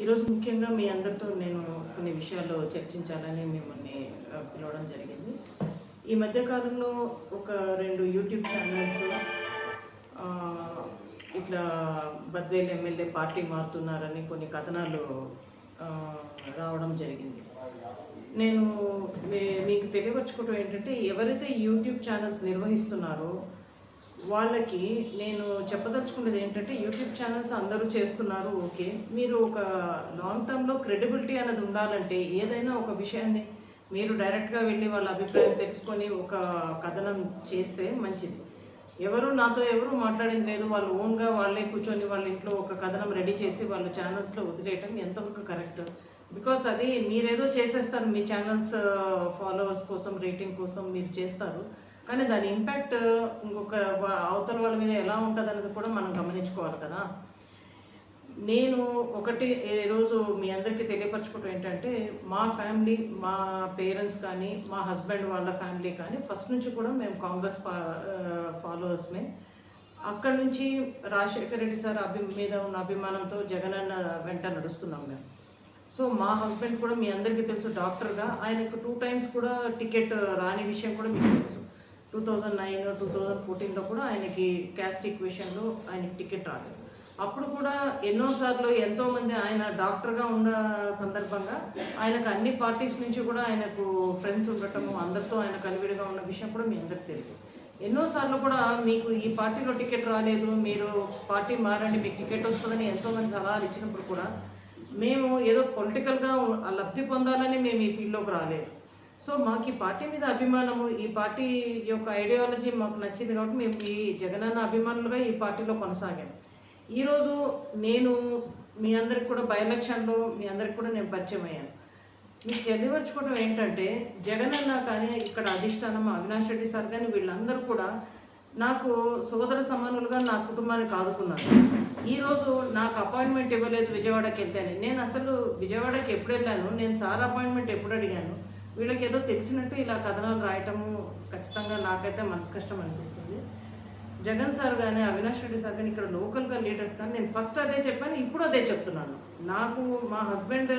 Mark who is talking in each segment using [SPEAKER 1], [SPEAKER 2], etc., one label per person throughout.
[SPEAKER 1] ఈరోజు ముఖ్యంగా మీ అందరితో నేను కొన్ని విషయాలు చర్చించాలని మిమ్మల్ని పిలవడం జరిగింది. ఈ మధ్యకాలంలో ఒక రెండు యూట్యూబ్ ఛానల్స్ ఇట్లా బద్వేలు ఎమ్మెల్యే పార్టీ మారుతున్నారని కొన్ని కథనాలు రావడం జరిగింది. నేను మీ- మీకు తెలియపరచుకోవటం ఏంటంటే ఎవరైతే యూట్యూబ్ ఛానల్స్ నిర్వహిస్తున్నారో వాళ్ళకి నేను చెప్పదలుచుకున్నది ఏంటంటే యూట్యూబ్ ఛానల్స్ అందరూ చేస్తున్నారు ఓకే. మీరు ఒక లాంగ్ టర్మ్లో క్రెడిబిలిటీ అనేది ఉండాలంటే ఏదైనా ఒక విషయాన్ని మీరు డైరెక్ట్గా వెళ్ళి వాళ్ళ అభిప్రాయం తెలుసుకొని ఒక కథనం చేస్తే మంచిది. ఎవరు నాతో ఎవరు మాట్లాడింది లేదు వాళ్ళు ఓన్గా వాళ్ళే కూర్చొని వాళ్ళ ఇంట్లో ఒక కథనం రెడీ చేసి వాళ్ళ ఛానల్స్లో వదిలేయటం ఎంతవరకు కరెక్ట్ బికాస్ అది మీరేదో చేసేస్తారు మీ ఛానల్స్ ఫాలోవర్స్ uh, కోసం రేటింగ్ కోసం మీరు చేస్తారు. కానీ దాని ఇంపాక్ట్ ఇంకొక అవతల వాళ్ళ మీద ఎలా ఉంటుంది అనేది కూడా మనం గమనించుకోవాలి కదా. నేను ఒకటి ఈరోజు మీ అందరికీ తెలియపరచుకోవటం ఏంటంటే మా ఫ్యామిలీ మా పేరెంట్స్ కానీ మా హస్బెండ్ వాళ్ళ ఫ్యామిలీ కానీ ఫస్ట్ నుంచి కూడా మేము కాంగ్రెస్ ఫాలోవర్స్మే అక్కడ నుంచి రాజశేఖర రెడ్డి సార్ అభి మీద ఉన్న అభిమానంతో జగన్ అన్న వెంట నడుస్తున్నాం మేము. సో మా హస్బెండ్ కూడా మీ అందరికీ తెలుసు డాక్టర్గా ఆయనకు టూ టైమ్స్ కూడా టికెట్ రాని విషయం కూడా మీకు తెలుసు. Two thousand nine two thousand ఫోర్టీన్లో కూడా ఆయనకి క్యాస్ట్ ఈక్వేషన్లో ఆయనకి టికెట్ రాలేదు. అప్పుడు కూడా ఎన్నోసార్లు ఎంతోమంది ఆయన డాక్టర్గా ఉన్న సందర్భంగా ఆయనకు అన్ని పార్టీస్ నుంచి కూడా ఆయనకు ఫ్రెండ్స్ ఉండటము అందరితో ఆయన కలివిడిగా ఉన్న విషయం కూడా మీ అందరికి తెలుసు. ఎన్నోసార్లు కూడా మీకు ఈ పార్టీలో టికెట్ రాలేదు మీరు పార్టీ మారండి మీకు టికెట్ వస్తుందని ఎంతోమంది సలహాలు ఇచ్చినప్పుడు కూడా మేము ఏదో పొలిటికల్గా లబ్ధి పొందాలని మేము ఈ ఫీల్డ్లోకి రాలేదు. సో మాకు ఈ పార్టీ మీద అభిమానము ఈ పార్టీ యొక్క ఐడియాలజీ మాకు నచ్చింది కాబట్టి మేము ఈ జగనన్న అభిమానులుగా ఈ పార్టీలో కొనసాగాం. ఈరోజు నేను మీ అందరికి కూడా బై ఎలక్షన్లో మీ అందరికి కూడా నేను పరిచయం అయ్యాను. మీకు తెలియపరచుకోవడం ఏంటంటే జగనన్న కానీ ఇక్కడ అధిష్టానం అవినాష్ రెడ్డి సార్ కానీ వీళ్ళందరూ కూడా నాకు సోదర సమానులుగా నా కుటుంబానికి ఆదుకున్నారు ఈరోజు నాకు అపాయింట్మెంట్ ఇవ్వలేదు విజయవాడకి వెళ్తాను నేను అసలు విజయవాడకి ఎప్పుడు వెళ్ళాను? నేను సార్ అపాయింట్మెంట్ ఎప్పుడు అడిగాను? వీళ్ళకి ఏదో తెలిసినట్టు ఇలా కథనాలు రాయటము ఖచ్చితంగా నాకైతే మనసు కష్టం అనిపిస్తుంది. జగన్ సార్ కానీ అవినాష్ రెడ్డి సార్ కానీ ఇక్కడ లోకల్గా లీడర్స్ కానీ నేను ఫస్ట్ అదే చెప్పాను ఇప్పుడు అదే చెప్తున్నాను. నాకు మా హస్బెండ్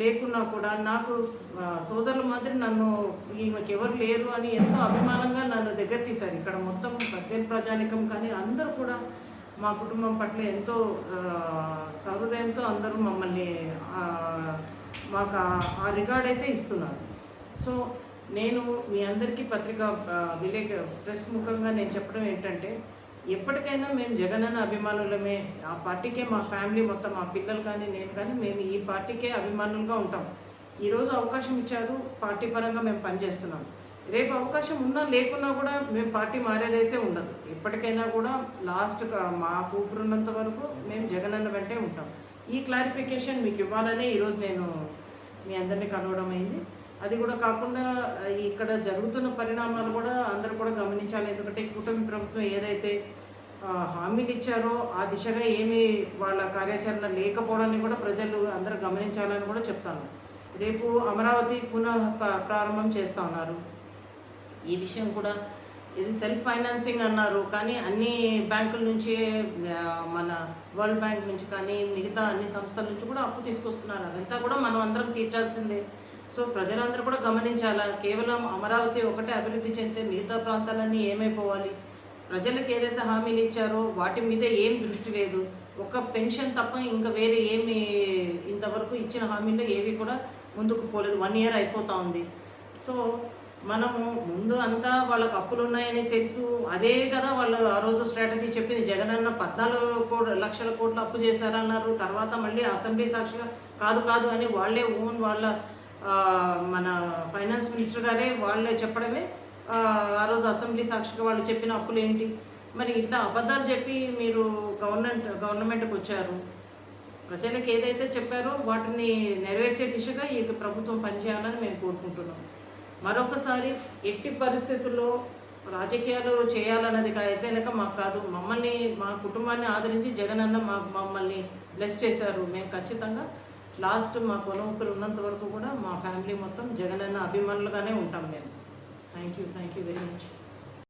[SPEAKER 1] లేకున్నా కూడా నాకు సోదరుల మాదిరి నన్ను ఈమెకి ఎవరు లేరు అని ఎంతో అభిమానంగా నన్ను దగ్గర తీశారు. ఇక్కడ మొత్తం బద్వేల్ ప్రజానికం కానీ అందరూ కూడా మా కుటుంబం పట్ల ఎంతో సహృదయంతో అందరూ మమ్మల్ని మాకు ఆ- రికార్డ్ అయితే ఇస్తున్నారు. సో నేను మీ అందరికీ పత్రిక విలేక ప్రెస్ ముఖంగా నేను చెప్పడం ఏంటంటే ఎప్పటికైనా మేము జగనన్న అభిమానులమే ఆ పార్టీకే మా ఫ్యామిలీ మొత్తం మా పిల్లలు కానీ నేను కానీ మేము ఈ పార్టీకే అభిమానులుగా ఉంటాం. ఈరోజు అవకాశం ఇచ్చారు పార్టీ పరంగా మేము పనిచేస్తున్నాం. రేపు అవకాశం ఉన్నా లేకున్నా కూడా మేము పార్టీ మారేదైతే ఉండదు. ఎప్పటికైనా కూడా లాస్ట్ మా కూపురున్నంత వరకు మేము జగనన్న వెంటే ఉంటాం. ఈ క్లారిఫికేషన్ మీకు ఇవ్వాలనే ఈరోజు నేను మీ అందరినీ కలవడం అయింది. అది కూడా కాకుండా ఇక్కడ జరుగుతున్న పరిణామాలు కూడా అందరూ కూడా గమనించాలి. ఎందుకంటే కూటమి ప్రభుత్వం ఏదైతే హామీలు ఇచ్చారో ఆ దిశగా ఏమీ వాళ్ళ కార్యాచరణ లేకపోవడాన్ని కూడా ప్రజలు అందరూ గమనించాలని కూడా చెప్తాను. రేపు అమరావతి పునః ప్రారంభం చేస్తా ఉన్నారు. ఈ విషయం కూడా ఇది సెల్ఫ్ ఫైనాన్సింగ్ అన్నారు కానీ అన్ని బ్యాంకుల నుంచి మన వరల్డ్ బ్యాంక్ నుంచి కానీ మిగతా అన్ని సంస్థల నుంచి కూడా అప్పు తీసుకొస్తున్నారు. అదంతా కూడా మనం అందరం తీర్చాల్సిందే. సో ప్రజలందరూ కూడా గమనించాలా? కేవలం అమరావతి ఒకటే అభివృద్ధి చెందితే మిగతా ప్రాంతాలన్నీ ఏమైపోవాలి? ప్రజలకు ఏదైతే హామీలు ఇచ్చారో వాటి మీద ఏం దృష్టి లేదు. ఒక పెన్షన్ తప్ప ఇంకా వేరే ఏమి ఇంతవరకు ఇచ్చిన హామీలు ఏవి కూడా ముందుకు పోలేదు. వన్ ఇయర్ అయిపోతూ ఉంది. సో మనము ముందు అంతా వాళ్ళకి అప్పులు ఉన్నాయని తెలుసు. అదే కదా వాళ్ళు ఆ రోజు స్ట్రాటజీ చెప్పింది. జగన్ అన్న పద్నాలుగు కోట్ల లక్షల కోట్లు అప్పు చేశారన్నారు. తర్వాత మళ్ళీ అసెంబ్లీ సాక్షిగా కాదు కాదు అని వాళ్ళే ఓన్ వాళ్ళ మన ఫైనాన్స్ మినిస్టర్ గారే వాళ్ళే చెప్పడమే ఆ, ఆ రోజు అసెంబ్లీ సాక్షిగా వాళ్ళు చెప్పిన అప్పులు ఏంటి మరి ఇట్లా అబద్ధాలు చెప్పి మీరు గవర్నమెంట్ గవర్నమెంట్కి వచ్చారు. ప్రజలకు ఏదైతే చెప్పారో వాటిని నెరవేర్చే దిశగా ఈ ప్రభుత్వం పనిచేయాలని మేము కోరుకుంటున్నాం. మరొకసారి ఎట్టి పరిస్థితుల్లో రాజకీయాలు చేయాలన్నది కా- అయితే కనుక మాకు కాదు. మమ్మల్ని మా కుటుంబాన్ని ఆదరించి జగన్ అన్న మా మమ్మల్ని బ్లెస్ చేశారు. మేము ఖచ్చితంగా లాస్ట్ మా కొనుగోలు ఉన్నంత వరకు కూడా మా ఫ్యామిలీ మొత్తం జగన్ అన్న అభిమానులుగానే ఉంటాం మేము. Thank you thank you very much